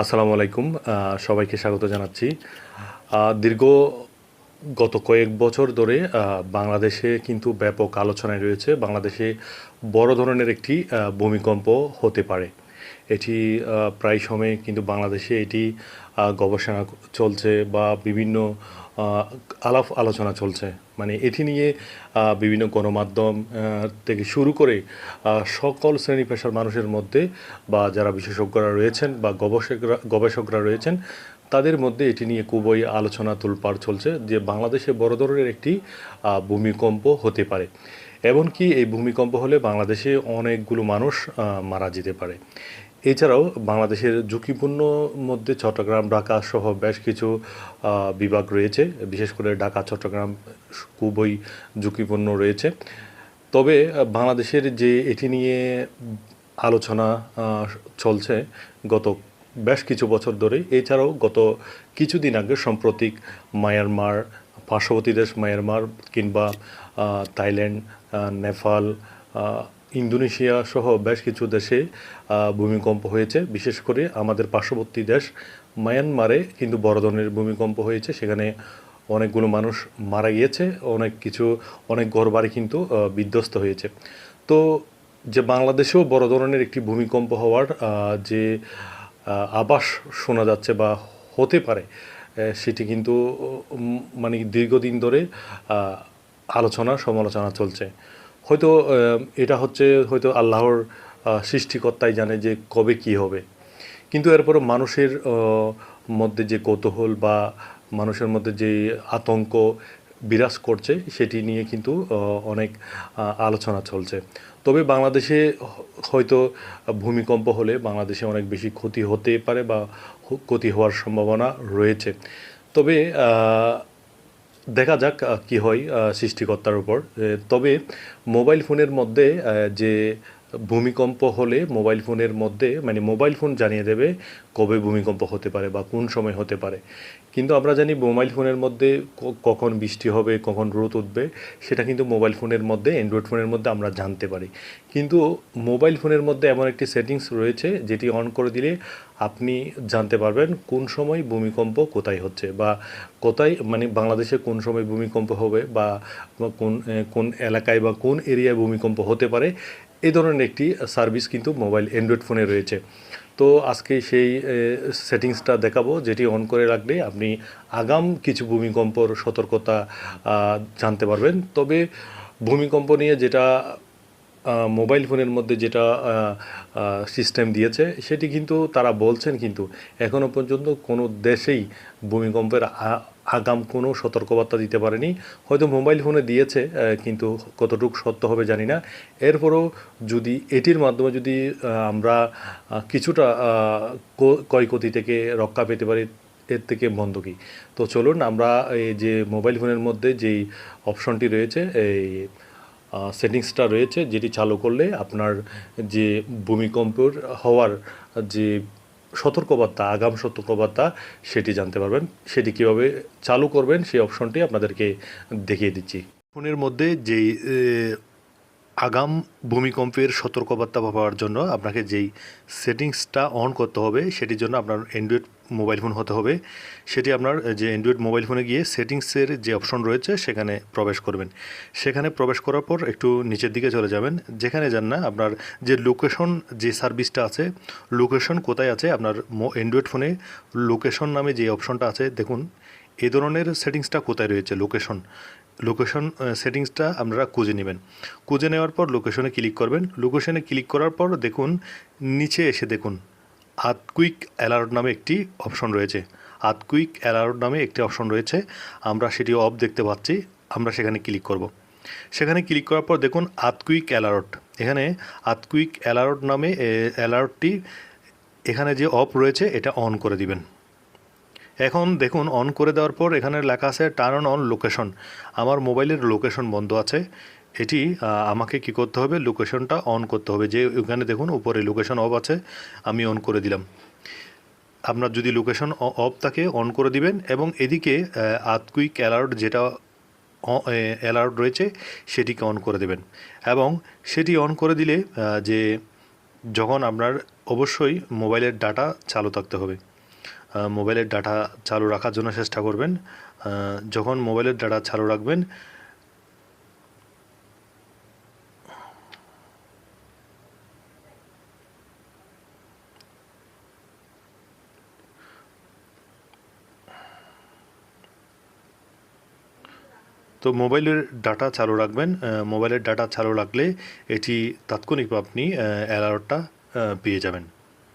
আসসালামু আলাইকুম সবাইকে স্বাগত জানাচ্ছি। দীর্ঘ গত কয়েক বছর ধরে বাংলাদেশে কিন্তু ব্যাপক আলোচনায় রয়েছে। বাংলাদেশে বড় ধরনের একটি ভূমিকম্প হতে পারে। এটি প্রায় সময়ে কিন্তু বাংলাদেশে এটি গবেষণা চলছে বা বিভিন্ন আলাপ আলোচনা চলছে। মানে এটি নিয়ে বিভিন্ন গণমাধ্যম থেকে শুরু করে সকল শ্রেণি পেশার মানুষের মধ্যে বা যারা বিশেষজ্ঞরা রয়েছেন বা গবেষকরা গবেষকরা রয়েছেন, তাদের মধ্যে এটি নিয়ে খুবই আলোচনা তোলপাড় চলছে যে বাংলাদেশে বড় ধরনের একটি ভূমিকম্প হতে পারে। এমনকি এই ভূমিকম্প হলে বাংলাদেশে অনেকগুলো মানুষ মারা যেতে পারে। এছাড়াও বাংলাদেশের ঝুঁকিপূর্ণ মধ্যে চট্টগ্রাম, ঢাকা সহ বেশ কিছু বিভাগ রয়েছে। বিশেষ করে ঢাকা, চট্টগ্রাম খুবই ঝুঁকিপূর্ণ রয়েছে। তবে বাংলাদেশের যে এটি নিয়ে আলোচনা চলছে গত বেশ কিছু বছর ধরে, এছাড়াও গত কিছুদিন আগে সাম্প্রতিক মায়ানমার, পার্শ্ববর্তী দেশ মায়ানমার কিংবা থাইল্যান্ড নেপাল ইন্দোনেশিয়া সহ বেশ কিছু দেশে ভূমিকম্প হয়েছে। বিশেষ করে আমাদের পার্শ্ববর্তী দেশ মায়ানমারে কিন্তু বড় ধরনের ভূমিকম্প হয়েছে। সেখানে অনেকগুলো মানুষ মারা গিয়েছে। অনেক কিছু, অনেক ঘরবাড়ি কিন্তু বিধ্বস্ত হয়েছে। তো যে বাংলাদেশেও বড় ধরনের একটি ভূমিকম্প হওয়ার যে আভাস শোনা যাচ্ছে বা হতে পারে সেটি কিন্তু মানে দীর্ঘদিন ধরে আলোচনা, সমালোচনা চলছে। হয়তো এটা হচ্ছে হয়তো আল্লাহর সৃষ্টিকর্তাই জানে যে কবে কি হবে। কিন্তু এরপরও মানুষের মধ্যে যে কৌতূহল বা মানুষের মধ্যে যে আতঙ্ক বিরাজ করছে, সেটি নিয়ে কিন্তু অনেক আলোচনা চলছে। তবে বাংলাদেশে হয়তো ভূমিকম্প হলে বাংলাদেশে অনেক বেশি ক্ষতি হতে পারে বা ক্ষতি হওয়ার সম্ভাবনা রয়েছে। তবে দেখা যাক কি হয় সৃষ্টিকর্তার উপর। তবে মোবাইল ফোনের মধ্যে যে ভূমিকম্প হলে মোবাইল ফোনের মধ্যে মানে মোবাইল ফোন জানিয়ে দেবে কবে ভূমিকম্প হতে পারে বা কোন সময় হতে পারে। কিন্তু আমরা জানি মোবাইল ফোনের মধ্যে কখন বৃষ্টি হবে, কখন রোদ উঠবে, সেটা কিন্তু মোবাইল ফোনের মধ্যে, অ্যান্ড্রয়েড ফোনের মধ্যে আমরা জানতে পারি। কিন্তু মোবাইল ফোনের মধ্যে এমন একটি সেটিংস রয়েছে যেটি অন করে দিলে আপনি জানতে পারবেন কোন সময় ভূমিকম্প কোথায় হচ্ছে বা কোথায় মানে বাংলাদেশে কোন সময় ভূমিকম্প হবে বা কোন কোন এলাকায় বা কোন এরিয়ায় ভূমিকম্প হতে পারে এই ধরনের একটি সার্ভিস কিন্তু মোবাইল অ্যান্ড্রয়েড ফোনে রয়েছে। তো আজকে সেই সেটিংসটা দেখাবো, যেটি অন করে রাখলে আপনি আগাম কিছু ভূমিকম্পর সতর্কতা জানতে পারবেন। তবে ভূমিকম্প নিয়ে যেটা মোবাইল ফোনের মধ্যে যেটা সিস্টেম দিয়েছে, সেটি কিন্তু তারা বলছেন কিন্তু এখনও পর্যন্ত কোনো দেশেই ভূমিকম্পের আগাম কোনো সতর্কবার্তা দিতে পারেনি। হয়তো মোবাইল ফোনে দিয়েছে কিন্তু কতটুকু সত্য হবে জানি না। এরপরও যদি এটির মাধ্যমে যদি আমরা কিছুটা ক্ষয়ক্ষতি থেকে রক্ষা পেতে পারি, এর থেকে বন্ধ কি? তো চলুন, আমরা এই যে মোবাইল ফোনের মধ্যে যেই অপশনটি রয়েছে, এই সেটিংসটা রয়েছে, যেটি চালু করলে আপনার যে ভূমিকম্পর হওয়ার যে সতর্কবার্তা, আগাম সতর্কবার্তা, সেটি জানতে পারবেন। সেটি কীভাবে চালু করবেন, সেই অপশনটি আপনাদেরকে দেখিয়ে দিচ্ছি। ফোনের মধ্যে যেই আগাম ভূমিকম্পের সতর্কবার্তা পাওয়ার জন্য আপনাকে যেই সেটিংসটা অন করতে হবে, সেটির জন্য আপনার অ্যান্ড্রয়েড মোবাইল ফোন হতে হবে, সেটি আপনার যে অ্যান্ড্রয়েড মোবাইল ফোনে গিয়ে সেটিংসের যে অপশন রয়েছে, সেখানে প্রবেশ করবেন। সেখানে প্রবেশ করার পর একটু নিচের দিকে চলে যাবেন। যেখানে যান না, আপনার যে লোকেশন যে সার্ভিসটা আছে লোকেশন কোথায় আছে, আপনার অ্যান্ড্রয়েড ফোনে লোকেশন নামে যে অপশনটা আছে, দেখুন এই ধরনের সেটিংসটা কোথায় রয়েছে লোকেশন লোকেশন সেটিংসটা আপনারা খুঁজে নেবেন। খুঁজে নেওয়ার পর লোকেশনে ক্লিক করবেন। লোকেশনে ক্লিক করার পর দেখুন, নিচে এসে দেখুন আতকুইক অ্যালার্ট নামে একটি অপশন রয়েছে। আতকুইক অ্যালার্ট নামে একটি অপশন রয়েছে। আমরা সেটি অফ দেখতে পাচ্ছি। আমরা সেখানে ক্লিক করব। সেখানে ক্লিক করার পর দেখুন, আতকুইক অ্যালার্ট। এখানে আতকুইক অ্যালার্ট নামে অ্যালার্টটি এখানে যে অফ রয়েছে, এটা অন করে দিবেন। এখন দেখুন অন করে দেওয়ার পর এখানে লেখা আছে টার্ন অন লোকেশন আমার মোবাইলের লোকেশন বন্ধ আছে। এটি আমাকে কি করতে হবে? লোকেশনটা অন করতে হবে। যে ওখানে দেখুন, উপরে লোকেশন অফ আছে, আমি অন করে দিলাম। আপনার যদি লোকেশন অফ থাকে অন করে দিবেন এবং এদিকে আতকুইক অ্যালার্ট যেটা অ্যালার্ট রয়েছে, সেটিকে অন করে দেবেন। এবং সেটি অন করে দিলে যে যখন আপনার, অবশ্যই মোবাইলের ডাটা চালু থাকতে হবে। মোবাইলের ডাটা চালু রাখার জন্য চেষ্টা করবেন। যখন মোবাইলের ডাটা চালু রাখবেন, তো মোবাইলের ডাটা চালু রাখবেন। মোবাইলের ডাটা চালু রাখলে এটি তাৎক্ষণিক আপনি অ্যালার্টটা পেয়ে যাবেন।